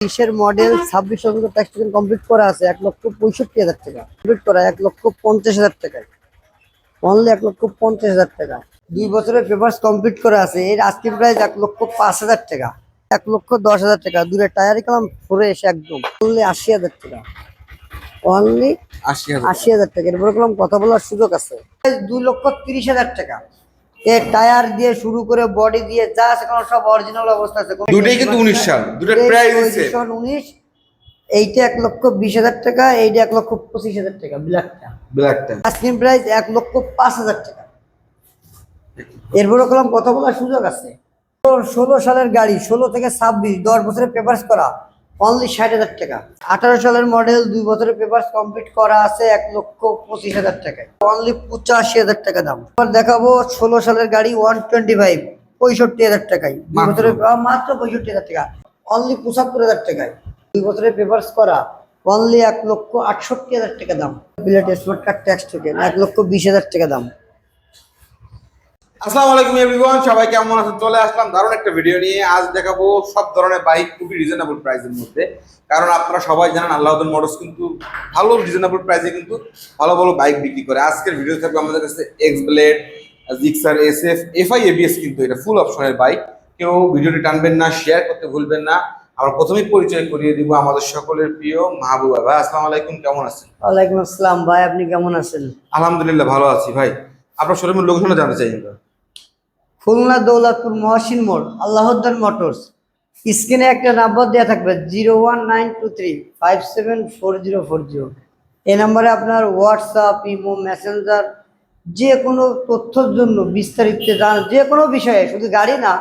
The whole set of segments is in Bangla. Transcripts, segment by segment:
বিশের মডেল ছাব্বিশ শতাংশ ট্যাক্স টোকেন কমপ্লিট করা আছে এক লক্ষ পঁয়ষট্টি হাজার টাকা। কমপ্লিট করা এক লক্ষ পঞ্চাশ হাজার টাকায় অনলি এক লক্ষ পঞ্চাশ হাজার টাকা। দুই বছরের পেপার্স কমপ্লিট করা আছে এর আস্কিং প্রাইস এক লক্ষ পাঁচ হাজার টাকা। এক লক্ষ দশ হাজার টাকা। দূরে টায়ার কালাম ফ্রেশ একদম অনলি আশি হাজার টাকা। অনলি আশি হাজার টাকা। এরপরে কলম কথা বলার সুযোগ আছে। দুই লক্ষ তিরিশ হাজার টাকা। এর টায়ার দিয়ে শুরু করে বডি দিয়ে যা কোনো সব অরিজিনাল অবস্থা আছে। দুটোই কিন্তু 19 সাল, এই price 19 এইটা এক লক্ষ বিশ হাজার টাকা এইটা এক লক্ষ পঁচিশ হাজার টাকা ব্ল্যাকটা ব্ল্যাকটা আস্কিং প্রাইস এক লক্ষ পাঁচ হাজার টাকা। এরপরে কলম কথা বলার সুযোগ আছে। ষোলো সালের গাড়ি ষোলো থেকে ছাব্বিশ দশ বছরের পেপার্স করা। অনলি ষাট হাজার টাকা। আঠারো সালের মডেল দুই বছরের পেপার্স কমপ্লিট করা আছে এক লক্ষ পঁচিশ হাজার টাকায়। অনলি পঁচাশি হাজার টাকা দাম। এবার দেখাবো ষোলো সালের গাড়ি ওয়ান টোয়েন্টি ফাইভ পঁয়ষট্টি হাজার টাকায়। দুই মাত্র? বছরের মাত্র পঁয়ষট্টি হাজার টাকা। অনলি পঁচাত্তর হাজার টাকায়। দুই বছরের পেপার্স করা অনলি এক লক্ষ আটষট্টি হাজার টাকা দাম। বিলেট স্মার্ট কার্ড ট্যাক্স টোকেন এক লক্ষ বিশ হাজার টাকা দাম। আসসালামু আলাইকুম এভরিওয়ান সবাই কেমন আছেন? চলে আসলাম দারুণ একটা ভিডিও নিয়ে। আজ দেখাবো সব ধরনের বাইক খুবই রিজনেবল প্রাইসের মধ্যে। কারণ আপনারা সবাই জানেন আল্লাহদুল মোটরস কিন্তু ভালো রিজনেবল প্রাইসে কিন্তু ভালো ভালো বাইক বিক্রি করে। আজকের ভিডিও থাকবে আমাদের কাছে X Blade Gixxer S F FI ABS কিন্তু এটা ফুল অপশনের বাইক কেউ ভিডিওটি টানবেন না শেয়ার করতে ভুলবেন না। আমরা প্রথমেই পরিচয় করিয়ে দিব আমাদের সকলের প্রিয় মাহবুবা ভাই আসসালামু আলাইকুম কেমন আছেন? ওয়ালাইকুম আসসালাম ভাই আপনি কেমন আছেন? আলহামদুলিল্লাহ ভালো আছি ভাই। আপনার শোরুমের লোকেশনে জানতে চাই আমরা। খুলনা দৌলতপুর মহসিন মোড় আল্লাহদ্দার মোটরস। স্ক্রিনে একটা নাম্বার দেওয়া থাকবে zero one nine two three five seven four zero four zero এই নাম্বারে আপনার হোয়াটসঅ্যাপ ইমো মেসেঞ্জার যে কোনো তথ্যর জন্য বিস্তারিত জান যে কোনো বিষয়ে শুধু গাড়ি না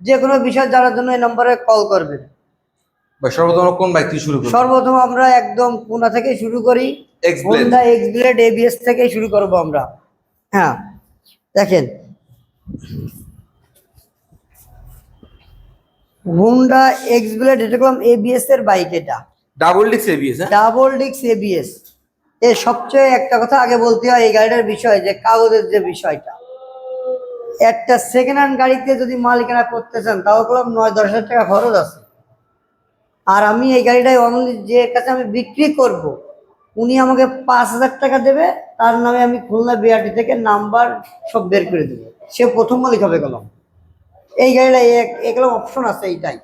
যে কোনো বিষয় জানার জন্য এই নম্বরে কল করবেন। সর্বপ্রথম কোন বাইক থেকে শুরু সর্বপ্রথম আমরা একদম কোনা থেকে শুরু করি। হোন্ডা এক্স ব্লেড এবিএস থেকে শুরু করব আমরা। হ্যাঁ দেখেন হোন্ডা এক্স ব্লেড এটা করলাম এবিএস এর বাইক এটা। ডাবল ডিক্স এবিএস ডাবল ডিক্স এবিএস এর সবচেয়ে একটা কথা আগে বলতে হয় এই গাড়িটার বিষয় যে কাগজের যে বিষয়টা। একটা সেকেন্ড হ্যান্ড গাড়িতে যদি মালিকানা করতে চান তাও করলাম নয় দশ হাজার টাকা খরচ আছে। আর আমি এই গাড়িটাই অনলি যে কাছে আমি বিক্রি করব উনি আমাকে পাঁচ হাজার টাকা দেবে তার নামে আমি খুলনা বিআরটি থেকে নাম্বার সব বের করে দেবো। সে প্রথম মালিক হবে কলম। এই গাড়িটা এগুলো অপশন আছে এইটাই।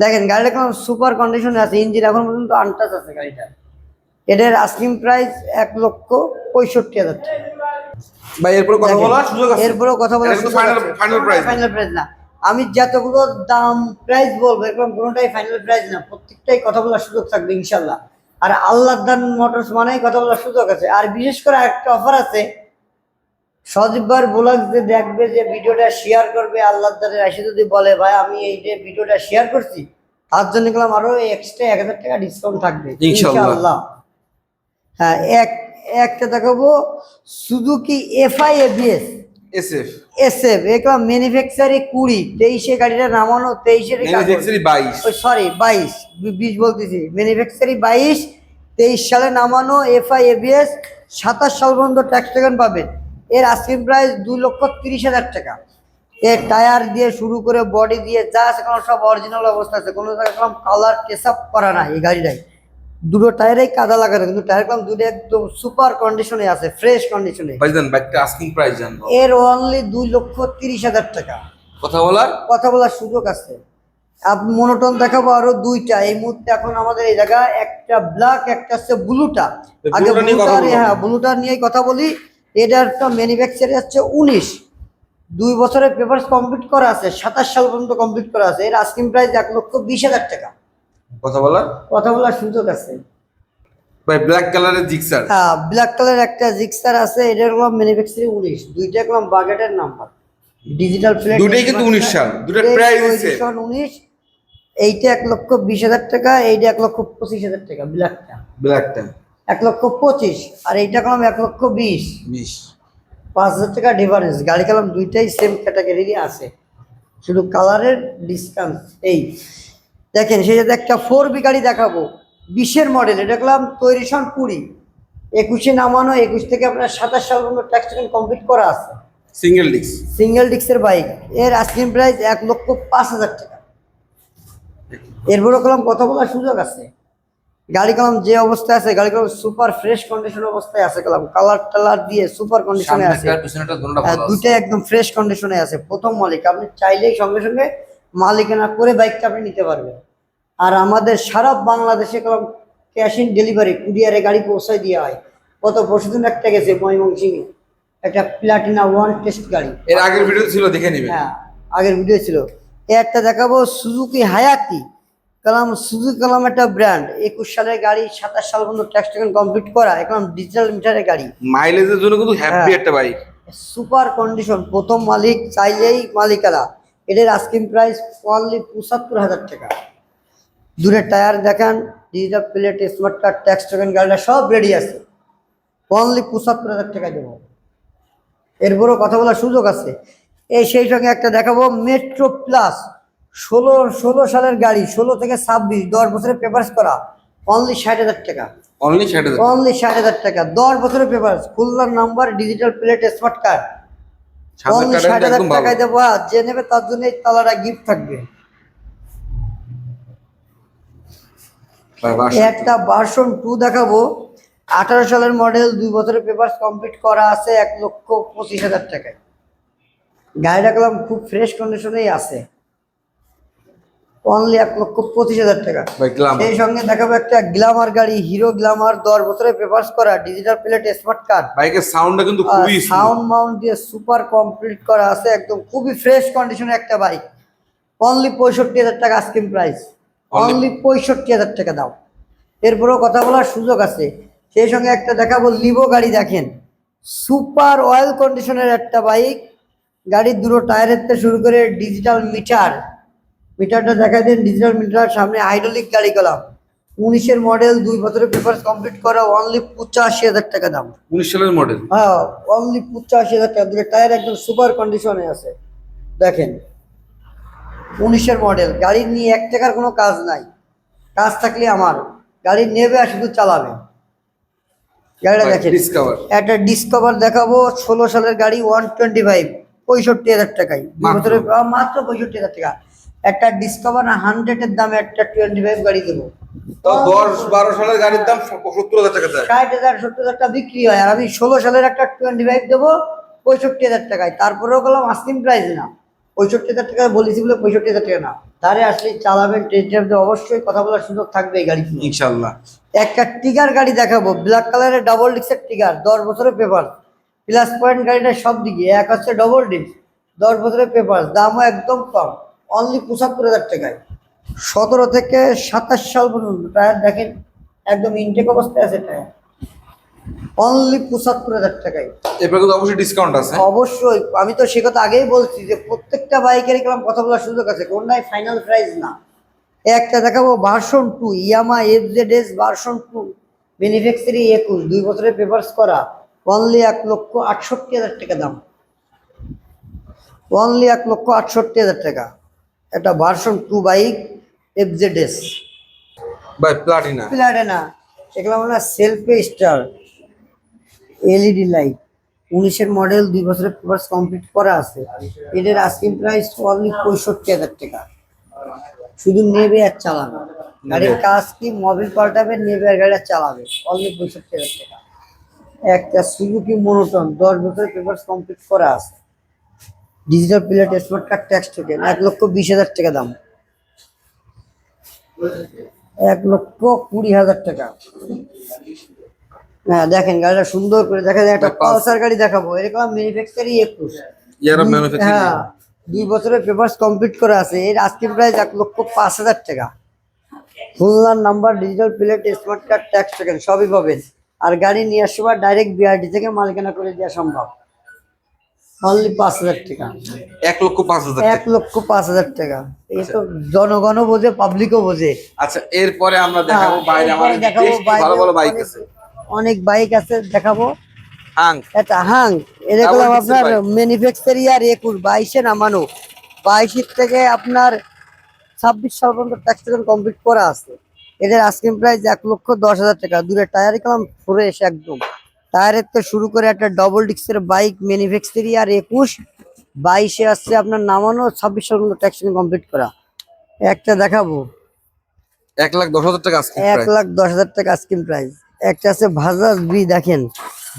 দেখেন গাড়িটা কোনো সুপার কন্ডিশনে আছে ইঞ্জিন এখন পর্যন্ত আনটাচ আছে গাড়িটা। এটার আস্কিং প্রাইস এক লক্ষ পঁয়ষট্টি হাজার টাকা। ভাই এরপর কথা বলার সুযোগ আছে? কথা বলার final final price final price না। আমি যতগুলো দাম প্রাইস বলব এরকম কোনোটাই ফাইনাল প্রাইস না। প্রত্যেকটাই কথা বলার সুযোগ থাকবে ইনশাল্লাহ আর আল্লাহ দান মোটরস মানেই কথা বলার সুযোগ আছে। আর বিশেষ করে একটা অফার আছে সজীববার ব্লগ যে দেখবে যে ভিডিওটা শেয়ার করবে আল্লাহ দানের এসে যদি বলে ভাই আমি এই যে ভিডিওটা শেয়ার করছি তার জন্য গেলাম আরও এক্সট্রা এক হাজার টাকা ডিসকাউন্ট থাকবে। ইনশাআল্লাহ। হ্যাঁ এক একটা দেখাবো Suzuki FI ABS SF SF এটা ম্যানুফ্যাকচারি কুড়ি তেইশে গাড়িটা নামানো তেইশের ম্যানুফ্যাকচারি 22 ওই সরি বলতেছি। ম্যানুফ্যাকচারি সালে নামানো এফআই এবিএস সাতাশ সাল পর্যন্ত ট্যাক্স টোকেন পাবেন। এর আস্কিং প্রাইস দুই লক্ষ তিরিশ হাজার টাকা। এর টায়ার দিয়ে শুরু করে বডি দিয়ে যা আছে কোনো সব অরিজিনাল অবস্থা আছে। কোনো কোনো কালার টেস আপ করা নাই এই গাড়িটাই। দুটো টায়ারেই কাদা লাগানো কিন্তু টায়ার কলাম দুটো একদম সুপার কন্ডিশনে আছে ফ্রেশ কন্ডিশনে ভাইজান বাইকটা আস্কিং প্রাইস জানব। এর অনলি দুই লক্ষ তিরিশ হাজার টাকা। কথা বলার? কথা বলার সুযোগ আছে। আপনি মনোটন দেখাবো আরও দুইটা। এই মুহূর্তে এখন আমাদের এই জায়গায় একটা ব্ল্যাক একটা হচ্ছে ব্লুটা আগে ব্লুটা নিয়ে। হ্যাঁ ব্লুটার নিয়েই কথা বলি। এটার একটা ম্যানুফ্যাকচার হচ্ছে উনিশ। দুই বছরের পেপার কমপ্লিট করা আছে সাতাশ সাল পর্যন্ত কমপ্লিট করা আছে। এর আস্কিং প্রাইস এক লক্ষ বিশ হাজার টাকা। কথা বলার? কথা বলার সুযোগ আছে। ভাই ব্ল্যাক কালারের জিক্সার হ্যাঁ ব্ল্যাক কালার একটা জিক্সার আছে এটার কোনো ম্যানুফ্যাকচারিং উনিশ। দুইটা কোনো বাগেটের নাম্বার। ডিজিটাল প্লেট দুইটাই কিন্তু 19 সাল, price same। উনিশ এইটা এক লক্ষ বিশ হাজার টাকা এইটা এক লক্ষ পঁচিশ হাজার টাকা ব্ল্যাকটা ব্ল্যাকটা এক লক্ষ পঁচিশ আর এইটা কলাম এক লক্ষ বিশ। 20 পাঁচ হাজার টাকা ডিফারেন্স গাড়ি কলাম দুইটাই সেম ক্যাটাগরিরই আছে। শুধু কালারের ডিসকাউন্ট এই। দেখেন সেই সাথে একটা ফোর বি গাড়ি দেখাবো। বিশের মডেল এটা কলাম তৈরি সন কুড়ি। একুশে নামানো একুশ থেকে আপনার সাতাশ সাল পর্যন্ত ট্যাক্স কমপ্লিট করা আছে। সিঙ্গেল ডিক্স সিঙ্গেল ডিস্কের বাইক এর আস্কিং প্রাইস এক লক্ষ পাঁচ হাজার টাকা। এরপরও কলম কথা বলার সুযোগ আছে। গাড়ি কলম যে অবস্থায় আছে গাড়ি কলম সুপার ফ্রেশ কন্ডিশন অবস্থায় আছে কলম। কালার টালার দিয়ে সুপার কন্ডিশনে আছে। দুটোটা হ্যাঁ, একদম ফ্রেশ কন্ডিশনে আছে। প্রথম মালিক আপনি চাইলেই সঙ্গে সঙ্গে মালিকানা করে বাইকটা আপনি নিতে পারবেন। আর আমাদের সারা বাংলাদেশে কলম ক্যাশ ইন ডেলিভারি কুরিয়ারে গাড়ি পৌঁছায় দেওয়া হয়। গত পরশুদিন একটা গেছে ময়মনসিংহে। একটা প্লাটিনা ওয়ান টেস্ট গাড়ি। এর আগের ভিডিও ছিল দেখে নেবেন। হ্যাঁ আগের ভিডিও ছিল। একটা দেখাবো সুজুকি হায়াতি কালাম সুজুকি কালাম একটা ব্র্যান্ড একুশ সালের গাড়ি সাতাশ সাল পর্যন্ত ট্যাক্স টেকন কমপ্লিট করা এখন ডিজিটাল মিটারের গাড়ি। মাইলেজের জন্য কিন্তু হ্যাপি হ্যাঁ। একটা বাইক সুপার কন্ডিশন প্রথম মালিক চাইলেই মালিকারা এটার আস্কিং প্রাইস অনলি পঁচাত্তর হাজার টাকা। দূরে টায়ার দেখান digital plate smart card tax token গাড়িটা সব রেডি আছে। অনলি পঁচাত্তর হাজার টাকা দেবো। এরপরও কথা বলার সুযোগ আছে। এই সেই সঙ্গে একটা দেখাবো মেট্রো প্লাস ষোলো ষোলো সালের গাড়ি ষোলো থেকে ছাব্বিশ দশ বছরের পেপার্স করা অনলি ষাট হাজার টাকা। অনলি ষাট হাজার অনলি ষাট হাজার টাকা দশ বছরের পেপার খুলনার number digital plate smart card only ষাট হাজার টাকায় দেবো আর যে নেবে তার জন্য এই তালাটা গিফট থাকবে। একটা ভার্সন টু দেখাবো। আঠারো সালের মডেল দুই বছরের পেপার কমপ্লিট করা আছে এক লক্ষ পঁচিশ হাজার টাকায়। গাড়িটা কলাম খুব ফ্রেশ কন্ডিশনেই আছে। অনলি এক লক্ষ পঁচিশ হাজার টাকা। সেই সঙ্গে দেখাবো একটা গ্লামার গাড়ি হিরো গ্লামার দশ বছরের পেপার করা ডিজিটাল প্লেট স্মার্ট কার্ড বাইকের সাউন্ডটা কিন্তু খুবই সাউন্ড মাউন্ট দিয়ে সুপার কমপ্লিট করা আছে একদম খুবই ফ্রেশ কন্ডিশনে একটা বাইক অনলি পঁয়ষট্টি হাজার টাকা আস্কিং প্রাইস অনলি পঁয়ষট্টি হাজার টাকা দাও। এরপরেও কথা বলার সুযোগ আছে। সেই সঙ্গে একটা দেখাবো লিভো গাড়ি দেখেন। সুপার অয়েল কন্ডিশনের একটা বাইক গাড়ির দুটো টায়ারের থেকে শুরু করে ডিজিটাল মিটার মিটারটা দেখা দেন ডিজিটাল মিটার সামনে হাইড্রোলিক গাড়ি গেলাম উনিশের মডেল দুই বছরের পেপার কমপ্লিট করা অনলি পঁচাশি হাজার টাকা দাম। উনিশ সালের মডেল হ্যাঁ অনলি পঁচাশি হাজার টাকা। দুটো টায়ার একদম সুপার কন্ডিশনে আছে। দেখেন উনিশের মডেল গাড়ি নিয়ে এক টাকার কোনো কাজ নাই। কাজ থাকলে আমার গাড়ি নেবে আর শুধু চালাবে। গাড়িটা দেখেন ডিসকভার একটা ডিসকভার দেখাবো ষোলো সালের গাড়ি ওয়ান টোয়েন্টি ফাইভ পঁয়ষট্টি হাজার টাকায়। বছরের মাত্র পঁয়ষট্টি হাজার টাকা। একটা ডিসকভার হান্ড্রেডের দামে একটা টোয়েন্টি ফাইভ গাড়ি দেবো। তো দশ বারো সালের গাড়ির দাম সত্তর হাজার টাকা ষাট হাজার সত্তর হাজার টাকা বিক্রি হয় আর আমি ষোলো সালের একটা টোয়েন্টি ফাইভ দেবো পঁয়ষট্টি হাজার টাকায়। তারপরেও গেলাম আস্কিং প্রাইস না। পঁয়ষট্টি হাজার টাকা বলেছি বলে পঁয়ষট্টি হাজার টাকা না। তারে আসলে চালাবেন টেস্ট ড্রাইভ অবশ্যই কথা বলার সুযোগ থাকবে এই গাড়ি। ইনশাল্লাহ। একটা টিগার গাড়ি দেখাবো ব্ল্যাক কালারের ডাবল ডিস্কের টিগার দশ বছরের পেপার প্লাস পয়েন্ট গাড়িটা সব দিকে এক হচ্ছে ডবল ডিস্ক দশ বছরের পেপার দামও একদম কম। অনলি পঁচাত্তর হাজার টাকায়। সতেরো থেকে সাতাশ সাল পর্যন্ত টায়ার দেখেন একদম ইনটেক অবস্থায় আছে টায়ার। অনলি পঁচাত্তর হাজার টাকায়। এরপর কিন্তু অবশ্যই ডিসকাউন্ট আছে। অবশ্যই আমি তো সে কথা আগেই বলছি যে প্রত্যেকটা বাইকের কেমন কথা বলার সুযোগ আছে কোনটাই ফাইনাল প্রাইস না। একটা দেখাবো version two Yamaha F Z S version two manufacturing একুশ দুই বছরের পেপার্স করা অনলি এক লক্ষ আটষট্টি হাজার টাকা দাম। অনলি এক লক্ষ আটষট্টি হাজার টাকা। একটা version two bike F Z S ভাই প্লাটিনা প্লাটিনা এগুলো আমরা সেলফে স্টার এলইডি লাইট উনিশের মডেল দুই বছরের পেপার্স কমপ্লিট করা আছে। এটার আস্কিং প্রাইস অনলি পঁয়ষট্টি হাজার টাকা। শুধু নেবে আর চালাবে। গাড়ির কাজ কি? মোবিল পাল্টাবে নেবে আর গাড়ি চালাবে। অনলি পঁয়ষট্টি হাজার টাকা। একটা সুজুকি মনোটন দশ বছরের পেপার্স কমপ্লিট করা আছে। Digital plate smart card tax token এক লক্ষ বিশ হাজার টাকা দাম। এক লক্ষ কুড়ি হাজার টাকা। হ্যাঁ দেখেন গাড়িটা সুন্দর করে দেখা যায় একটা পালসার গাড়ি দেখাবো। এরকম ম্যানুফ্যাকচারিং একুশ। হ্যাঁ দুই বছরের পেপার্স কমপ্লিট করা আছে। এর আজকে প্রাইস এক লক্ষ পাঁচ হাজার টাকা। খুলনার number digital plate smart card tax token সবই পাবেন। আর গাড়ি নিয়ে আসতে পার ডাইরেক্ট বিআরডি থেকে মালিকানা করে দেওয়া সম্ভব। অনলি পাঁচ হাজার টাকা। এক লক্ষ পাঁচ হাজার এক লক্ষ পাঁচ হাজার টাকা। এই তো জনগণও বোঝে পাবলিকও বোঝে। আচ্ছা এরপরে আমরা দেখাবো হ্যাঁ, বাইরে আমার এরপরে দেখাবো ভালো ভালো বাইক আছে। অনেক বাইক আছে দেখাবো। হাং। এটা হাং। আপনার। ম্যানুফ্যাকচারি একুশ বাইশে নামানো। বাইশের থেকে আপনার ছাব্বিশ সাল পর্যন্ত ট্যাক্স কমপ্লিট করা আছে। এদের আস্কিং প্রাইস এক লক্ষ দশ হাজার টাকা। দূরে টায়ার কলাম ফ্রেশ একদম। টায়ারের থেকে শুরু করে একটা ডবল ডিস্কের বাইক ম্যানুফ্যাকচারি আর একুশ। বাইশে আসছে আপনার নামানো ছাব্বিশ সাল পর্যন্ত ট্যাক্স কমপ্লিট করা। একটা দেখাবো। এক লাখ দশ হাজার টাকা এক লাখ দশ হাজার টাকা স্কিম প্রাইস একটা আছে বাজাজ বি দেখেন।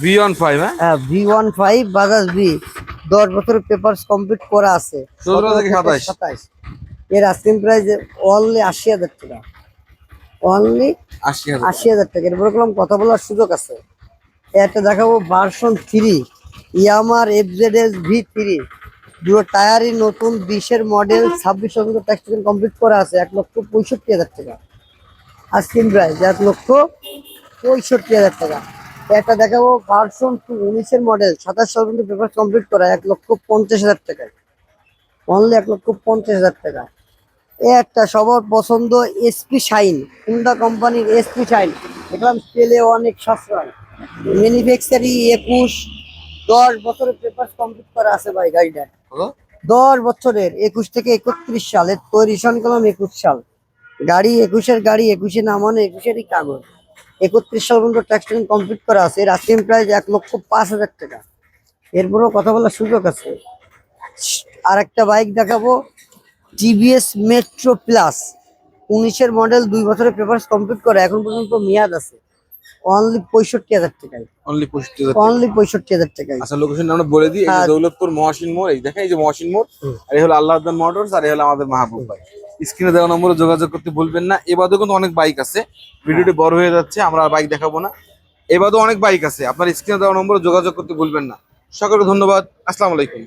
ভি ওয়ান ফাইভ হ্যাঁ? V one five Bajaj B দশ বছরের পেপার কমপ্লিট করা আছে। সাতাইশ। এর আস্কিং প্রাইস অনলি আশি হাজার টাকা। অনলি আশি হাজার টাকা। এরপরে কথা বলার সুযোগ আছে। একটা দেখাবো version three ইয়ামার F Z S V three দুটো টায়ারই নতুন, বিশের মডেল ছাব্বিশ পর্যন্ত ট্যাক্স কমপ্লিট করা আছে, এক লক্ষ পঁয়ষট্টি হাজার টাকা। আর আস্কিং প্রাইস এক লক্ষ পঁয়ষট্টি হাজার টাকা। একটা দেখাবো ভার্সন টু উনিশের মডেল সাতাশ পর্যন্ত পেপার কমপ্লিট করা, এক লক্ষ পঞ্চাশ হাজার টাকায় অনলি এক লক্ষ পঞ্চাশ হাজার টাকা। এ একটা সবার পছন্দ এসপি শাইন হুন্ডা কোম্পানির এসপি শাইন দেখলাম তেলে অনেক সাশ্রয়। ম্যানুফ্যাকচারি একুশ দশ বছরের পেপার কমপ্লিট করা আছে ভাই গাড়িটার? দশ বছরের একুশ থেকে একত্রিশ সালের তৈরি সন করলাম একুশ সাল। গাড়ি একুশের গাড়ি একুশে নামানো একুশেরই কাগজ। একত্রিশ সাল পর্যন্ত ট্যাক্স কমপ্লিট করা আছে এর আস্কিং প্রাইস এক লক্ষ পাঁচ হাজার টাকা। এরপরেও কথা বলার সুযোগ আছে। আর একটা বাইক দেখাবো টিভিএস মেট্রো প্লাস উনিশের মডেল দুই বছরের পেপার কমপ্লিট করে এখন পর্যন্ত মেয়াদ আছে। অনলি পঁয়ষট্টি হাজার টাকায়। অনলি পঁয়ষট্টি হাজার অনলি পঁয়ষট্টি হাজার টাকায়। আচ্ছা লোকেশন আমরা বলে দিই হ্যাঁ। দৌলতপুর মহাসিন মোড় এই দেখেন এই যে মহাসিন মোড় আর এই হলো মোটরস আর এই হলো আমাদের মাহবুব ভাই। স্ক্রিনে দেওয়া নম্বরে যোগাযোগ করতে ভুলবেন না। এবারেও কিন্তু অনেক বাইক আছে। ভিডিওটি বড় হয়ে যাচ্ছে আমরা আর বাইক দেখাবো না। এবারেও অনেক বাইক আছে। আপনার স্ক্রিনে দেওয়া নম্বরে যোগাযোগ করতে ভুলবেন না। সকলকে ধন্যবাদ। আসসালামু আলাইকুম।